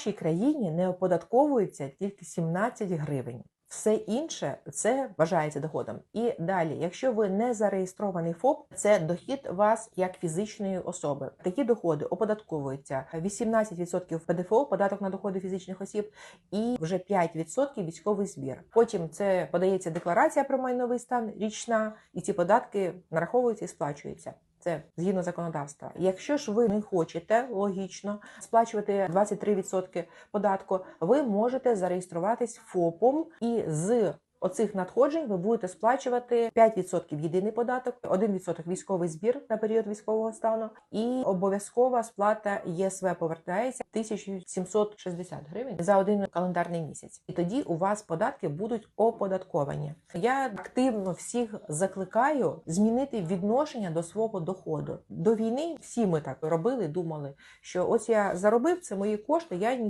нашій країні не оподатковується тільки 17 гривень. Все інше це вважається доходом. І далі, якщо ви не зареєстрований ФОП, це дохід вас як фізичної особи. Такі доходи оподатковуються 18% ПДФО, податок на доходи фізичних осіб, і вже 5% військовий збір. Потім це подається декларація про майновий стан річна, і ці податки нараховуються і сплачуються. Це згідно законодавства. Якщо ж ви не хочете логічно сплачувати 23% податку, ви можете зареєструватись ФОПом і з оцих надходжень ви будете сплачувати 5% єдиний податок, 1% військовий збір на період військового стану, і обов'язкова сплата ЄСВ повертається 1760 гривень за один календарний місяць. І тоді у вас податки будуть оподатковані. Я активно всіх закликаю змінити відношення до свого доходу. До війни всі ми так робили, думали, що ось я заробив це мої кошти, я